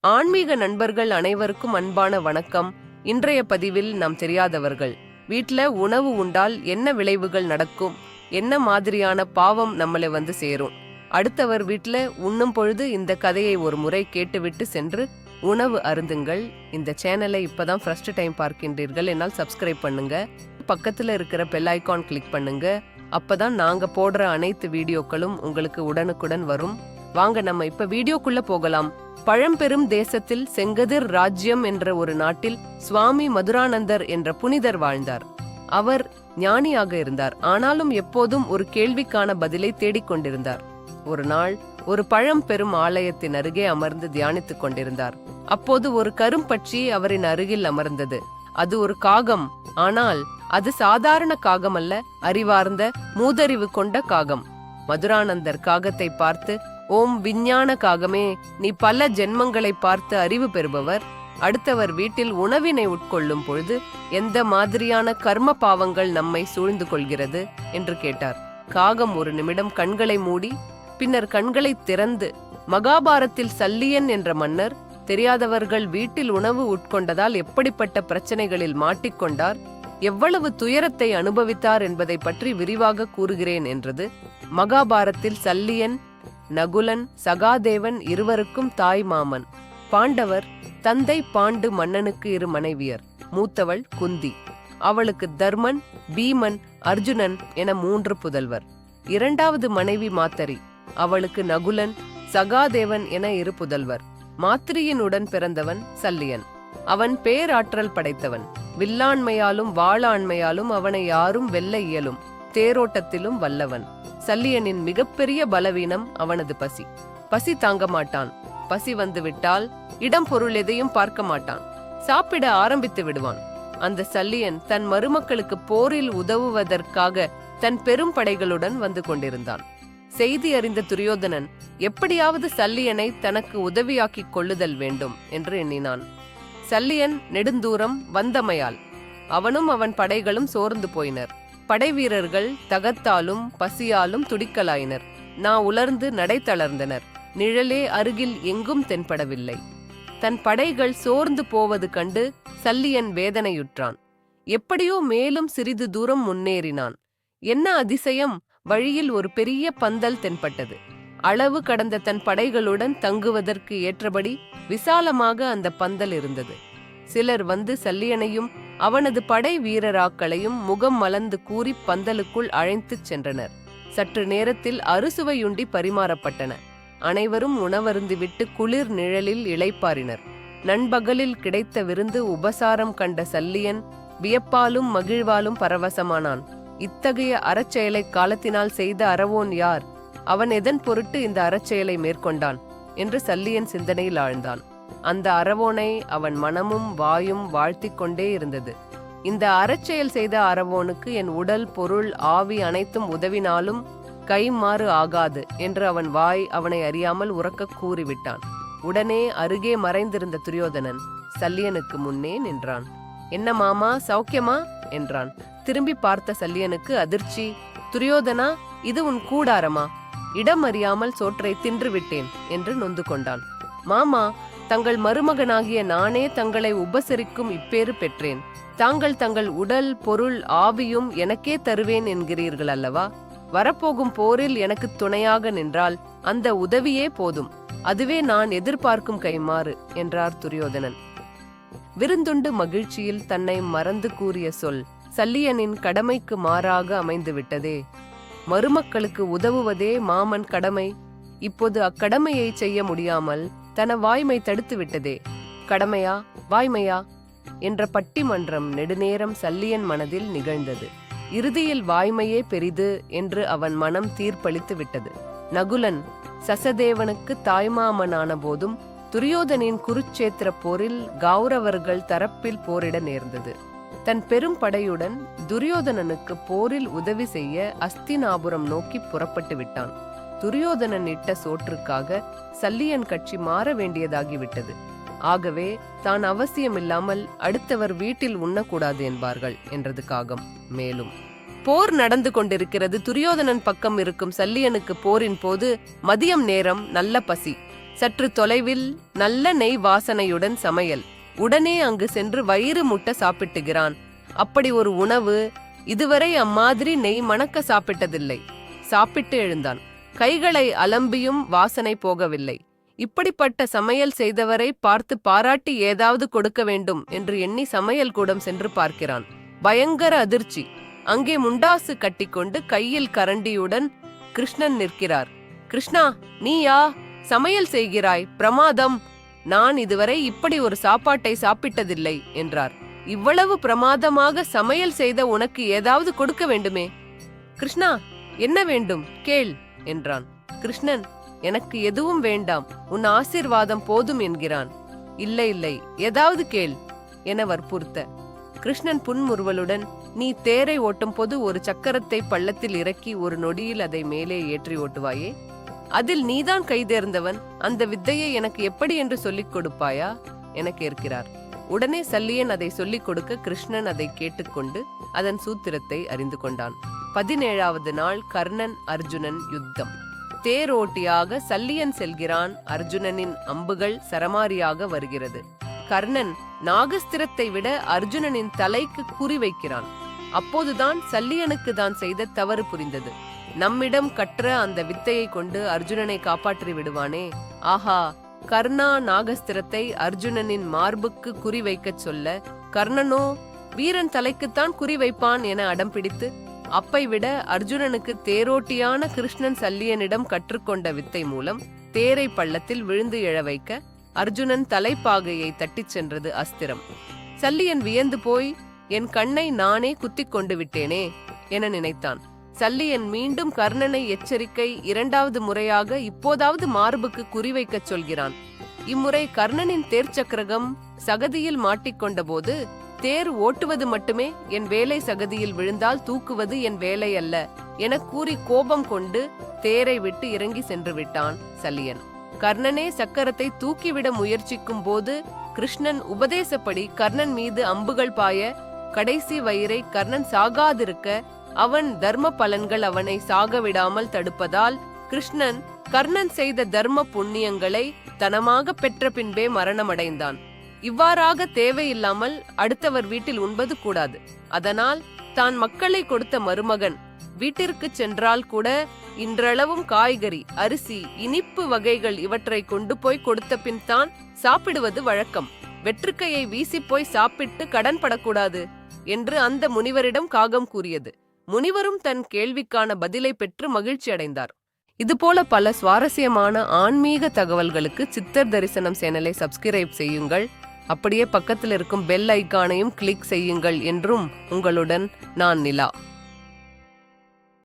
ஆன்மீக நண்பர்கள் அனைவருக்கும் அன்பான வணக்கம். இன்றைய பதிவில் நாம் தெரியாதவர்கள். வீட்ல உணவு உண்டால் என்ன விளைவுகள் நடக்கும்? என்ன மாதிரியான பாவம் நம்மளை வந்து சேரும்? அடுத்தவர் வீட்ல உண்ணும் பொழுது இந்த கதையை ஒரு முறை கேட்டுவிட்டு சென்று உணவு அருந்துங்கள். இந்த சேனலை இப்பதான் ஃபர்ஸ்ட் டைம் பார்க்கின்றீர்கள். என்னால் சப்ஸ்கிரைப் பண்ணுங்க. பக்கத்துல இருக்கிற பெல் ஐக்கான் கிளிக் பண்ணுங்க. அப்பதான் நாங்க போடுற அனைத்து வீடியோக்களும் உங்களுக்கு உடனுக்குடன் வரும். வாங்க நம்ம இப்ப வீடியோக்குள்ள போகலாம். பழம்பெரும் தேசத்தில் செங்கதிர் ராஜ்யம் என்ற ஒரு நாட்டில் சுவாமி மதுரானந்தர் என்ற புனிதர் வாழ்ந்தார். அவர் ஞானியாக இருந்தார். ஆனாலும் எப்போதும் ஒரு கேள்விக்கான பதிலை தேடிக்கொண்டிருந்தார் ஒரு நாள் ஒரு பழம்பெரும் ஆலயத்தின் அருகே அமர்ந்து தியானித்துக் கொண்டிருந்தார். அப்போது ஒரு கரும்பட்சி அவரின் அருகில் அமர்ந்தது. அது ஒரு காகம். ஆனால் அது சாதாரண காகம் அல்ல அறிவார்ந்த மூதறிவு கொண்ட காகம். மதுரானந்தர் காகத்தை பார்த்து ஓம் விஞ்ஞான காகமே நீ பல ஜென்மங்களை பார்த்து அறிவு பெறுபவர். அடுத்தவர் வீட்டில் உணவினை உட்கொள்ளும் பொழுது எந்த மாதிரியான கர்ம பாவங்கள் நம்மை சூழ்ந்து கொள்கிறது என்று கேட்டார். காகம் ஒரு நிமிடம் கண்களை மூடி பின்னர் கண்களை திறந்து மகாபாரத்தில் சல்லியன் என்ற மன்னர் தெரியாதவர்கள் வீட்டில் உணவு உட்கொண்டதால் எப்படிப்பட்ட பிரச்சனைகளில் மாட்டிக்கொண்டார் எவ்வளவு துயரத்தை அனுபவித்தார் என்பதை பற்றி விரிவாக கூறுகிறேன் என்றது மகாபாரத்தில் சல்லியன் நகுலன் சகாதேவன் இருவருக்கும் தாய் மாமன். பாண்டவர் தந்தை பாண்டு மன்னனுக்கு இரு மனைவியர். மூத்தவள் குந்தி. அவளுக்கு தர்மன் பீமன் அர்ஜுனன் என மூன்று புதல்வர். இரண்டாவது மனைவி மாத்தரி. அவளுக்கு நகுலன் சகாதேவன் என இரு புதல்வர். மாத்திரியினுடன் பிறந்தவன் சல்லியன். அவன் பேராற்றல் படைத்தவன். வில்லாண்மையாலும் வாளாண்மையாலும் அவனை யாரும் வெல்ல இயலும். தேரோட்டத்திலும் வல்லவன். சல்லியனின் மிகப்பெரிய பலவீனம் அவனது பசி. பசி தாங்க மாட்டான். பசி வந்துவிட்டால் இடம் பொருள் எதையும் பார்க்க மாட்டான். சாப்பிட ஆரம்பித்து விடுவான். அந்த சல்லியன் தன் மருமக்களுக்கு போரில் உதவுவதற்காக தன் பெரும் படைகளுடன் வந்து கொண்டிருந்தான். செய்தி அறிந்த துரியோதனன் எப்படியாவது சல்லியனை தனக்கு உதவியாக்கிக் கொள்ளுதல் வேண்டும் என்று எண்ணினான். சல்லியன் நெடுந்தூரம் வந்தமையால் அவனும் அவன் படைகளும் சோர்ந்து போயினர். படை வீரர்கள் தகத்தாலும் பசியாலும் துடிக்கலாயினர். நா உலர்ந்து நடை தளர்ந்தனர் நிழலே அருகில் எங்கும் தென்படவில்லை. தன் படைகள் சோர்ந்து போவது கண்டு சல்லியன் வேதனையுற்றான். எப்படியோ மேலும் சிறிது தூரம் முன்னேறினான். என்ன அதிசயம்! வழியில் ஒரு பெரிய பந்தல் தென்பட்டது. அளவு கடந்த தன் படைகளுடன் தங்குவதற்கு ஏற்றபடி விசாலமாக அந்த பந்தல் இருந்தது. சிலர் வந்து சல்லியனையும் அவனது படை வீரராக்களையும் முகம் மலர்ந்து கூறி பந்தலுக்குள் அழைத்துச் சென்றனர். சற்று நேரத்தில் அறுசுவையுண்டி பரிமாறப்பட்டன. அனைவரும் உணவருந்துவிட்டு குளிர் நிழலில் இளைப்பாரினர் நண்பகலில் கிடைத்த விருந்து உபசாரம் கண்ட சல்லியன் வியப்பாலும் மகிழ்வாலும் பரவசமானான். இத்தகைய அறச்செயலை காலத்தினால் செய்த அறவோன் யார்? அவன் எதன் பொருட்டு இந்த அறச்செயலை மேற்கொண்டான்? என்று சல்லியன் சிந்தனையில் ஆழ்ந்தான். அந்த அரவோனை அவன் மனமும் வாயும் வாழ்த்திக் கொண்டே இருந்தது. இந்த அறச்செயல் செய்த அரவோனுக்கு என் உடல் பொருள் ஆவி அனைத்தும் உதவினாலும் கைமாறு ஆகாது என்று அவன் வாய் அவனை அறியாமல் உறக்க கூறிவிட்டான். உடனே அருகே மறைந்திருந்த துரியோதனன் சல்லியனுக்கு முன்னே நின்றான். என்ன மாமா சௌக்கியமா? என்றான். திரும்பி பார்த்த சல்லியனுக்கு அதிர்ச்சி துரியோதனா இது உன் கூடாரமா? இடம் அறியாமல் சோற்றை தின்று விட்டேன் என்று நொந்து கொண்டான். மாமா தங்கள் மருமகனாகிய நானே தங்களை உபசரிக்கும் இப்பேறு பெற்றேன். தாங்கள் தங்கள் உடல் பொருள் ஆவியும் எனக்கே தருவேன் என்கிறீர்கள் அல்லவா? வரப்போகும் போரில் எனக்கு துணையாக நின்றால் அந்த உதவியே போதும். அதுவே நான் எதிர்பார்க்கும் கைமாறு என்றார் துரியோதனன். விருந்துண்டு மகிழ்ச்சியில் தன்னை மறந்து கூறிய சொல் சல்லியனின் கடமைக்கு மாறாக அமைந்து விட்டதே மருமக்களுக்கு உதவுவதே மாமன் கடமை. இப்போது அக்கடமையை செய்ய முடியாமல் தன வாய்மை தடுத்து விட்டதே. கடமையா வாய்மையா? என்ற பட்டிமன்றம் நெடுநேரம் சல்லியன் மனதில் நிகழ்ந்தது. இறுதியில் வாய்மையே பெரிது என்று அவன் மனம் தீர்ப்பளித்து விட்டது. நகுலன் சசதேவனுக்கு தாய்மாமனான போதும் துரியோதனின் குருச்சேத்திர போரில் கௌரவர்கள் தரப்பில் போரிட நேர்ந்தது. தன் பெரும் படையுடன் துரியோதனனுக்கு போரில் உதவி செய்ய அஸ்தினாபுரம் நோக்கி புறப்பட்டு விட்டான். துரியோதனன் இட்ட சோற்றுக்காக சல்லியன் கட்சி மாற வேண்டியதாகிவிட்டது. ஆகவே தான் அவசியமில்லாமல் அடுத்தவர் வீட்டில் உண்ணக்கூடாது என்பார்கள் என்றது காகம். மேலும் போர் நடந்து கொண்டிருக்கிறது துரியோதனன் பக்கம் இருக்கும் சல்லியனுக்கு போரின் போது மதியம் நேரம் நல்ல பசி. சற்று தொலைவில் நல்ல நெய் வாசனையுடன் சமையல். உடனே அங்கு சென்று வயிறு முட்ட சாப்பிட்டுகிறான். அப்படி ஒரு உணவு இதுவரை அம்மாதிரி நெய் மணக்க சாப்பிட்டதில்லை. சாப்பிட்டு எழுந்தான். கைகளை அலம்பியும் வாசனை போகவில்லை. இப்படிப்பட்ட சமையல் செய்தவரை பார்த்து பாராட்டி ஏதாவது கொடுக்க வேண்டும் என்று எண்ணி சமையல் கூடம் சென்று பார்க்கிறான். பயங்கர அதிர்ச்சி. அங்கே முண்டாசு கட்டிக்கொண்டு கையில் கரண்டியுடன் கிருஷ்ணன் நிற்கிறார். கிருஷ்ணா நீயா சமையல் செய்கிறாய். பிரமாதம். நான் இதுவரை இப்படி ஒரு சாப்பாட்டை சாப்பிட்டதில்லை என்றார். இவ்வளவு பிரமாதமாக சமையல் செய்த உனக்கு ஏதாவது கொடுக்க வேண்டுமே? கிருஷ்ணா என்ன வேண்டும்? கேள். என்றான். கிருஷ்ணன் எனக்கு எதுவும் வேண்டாம். உன் ஆசீர்வாதம் போதும் என்கிறான். இல்லை இல்லை. ஏதாவது கேள் என வற்புறுத்த. கிருஷ்ணன் புன்முறுவலுடன் நீ தேரை ஓட்டும் போது ஒரு சக்கரத்தை பள்ளத்தில் இறக்கி ஒரு நொடியில் அதை மேலே ஏற்றி ஓட்டுவாயே? அதில் நீதான் கைதேர்ந்தவன். அந்த வித்தையை எனக்கு எப்படி என்று சொல்லிக் கொடுப்பாயா? என கேட்கிறார். உடனே சல்லியன் அதை சொல்லிக் கொடுக்க கிருஷ்ணன் அதை கேட்டுக்கொண்டு அதன் சூத்திரத்தை அறிந்து கொண்டான். பதினேழாவது நாள் கர்ணன் அர்ஜுனன் யுத்தம். தேரோட்டியாக சல்லியன் செல்கிறான் அர்ஜுனனின் அம்புகள் சரமாரியாக வருகிறது. கர்ணன் நாகஸ்திரத்தை விட அர்ஜுனனின் தலைக்கு குறிவைக்கிறான் அப்போதுதான் சல்லியனுக்கு தான் செய்த தவறு புரிந்தது. நம்மிடம் கற்ற அந்த வித்தையை கொண்டு அர்ஜுனனை காப்பாற்றி விடுவானே. ஆஹா கர்ணா நாகஸ்திரத்தை அர்ஜுனனின் மார்புக்கு குறிவைக்கச் சொல்ல கர்ணனோ வீரன் தலைக்குத்தான் குறிவைப்பான் என அடம் பிடித்து அப்பை விட அர்ஜுனனுக்கு தேரோட்டியான கிருஷ்ணன் சல்லியனிடம் கற்றுக்கொண்ட வித்தை மூலம் தேரை பள்ளத்தில் விழுந்து எழ வைக்க அர்ஜுனன் தலைப்பாகையை தட்டிச் சென்றது அஸ்திரம். சல்லியன் வியந்து போய் என் கண்ணை நானே குத்திக் கொண்டு விட்டேனே என நினைத்தான். சல்லியன் மீண்டும் கர்ணனை எச்சரிக்கை இரண்டாவது முறையாக இப்போதாவது மார்புக்கு குறிவைக்கச் சொல்கிறான். இம்முறை கர்ணனின் தேர்ச்சக்கரகம் சகதியில் மாட்டிக்கொண்ட போது தேர் ஓட்டுவது மட்டுமே என் வேலை சகதியில் விழுந்தால் தூக்குவது என் வேலை அல்ல என கூறி கோபம் கொண்டு தேரை விட்டு இறங்கி சென்று விட்டான் சல்லியன். கர்ணனே சக்கரத்தை தூக்கிவிட முயற்சிக்கும் போது கிருஷ்ணன் உபதேசப்படி கர்ணன் மீது அம்புகள் பாய கடைசி வயிறை கர்ணன் சாகாதிருக்க அவன் தர்ம பலன்கள் அவனை சாகவிடாமல் தடுப்பதால் கிருஷ்ணன் கர்ணன் செய்த தர்ம புண்ணியங்களை தனமாக பெற்ற பின்பே மரணமடைந்தான். இவ்வாறாக தேவையில்லாமல் அடுத்தவர் வீட்டில் உண்பது கூடாது. அதனால் தான் மக்களை கொடுத்த மருமகன் வீட்டிற்கு சென்றால் கூட இன்றளவும் காய்கறி அரிசி இனிப்பு வகைகள் இவற்றை கொண்டு போய் கொடுத்த பின் தான் சாப்பிடுவது வழக்கம். வெற்றுக்கையை வீசி போய் சாப்பிட்டு கடன் படக்கூடாது என்று அந்த முனிவரிடம் காகம் கூறியது. முனிவரும் தன் கேள்விக்கான பதிலை பெற்று மகிழ்ச்சி அடைந்தார். இதுபோல பல சுவாரஸ்யமான ஆன்மீக தகவல்களுக்கு சித்தர் தரிசனம் சேனலை சப்ஸ்கிரைப் செய்யுங்கள். அப்படியே பக்கத்தில் இருக்கும் பெல் ஐக்கானையும் கிளிக் செய்யுங்கள் என்றும் உங்களுடன் நான் நிலா.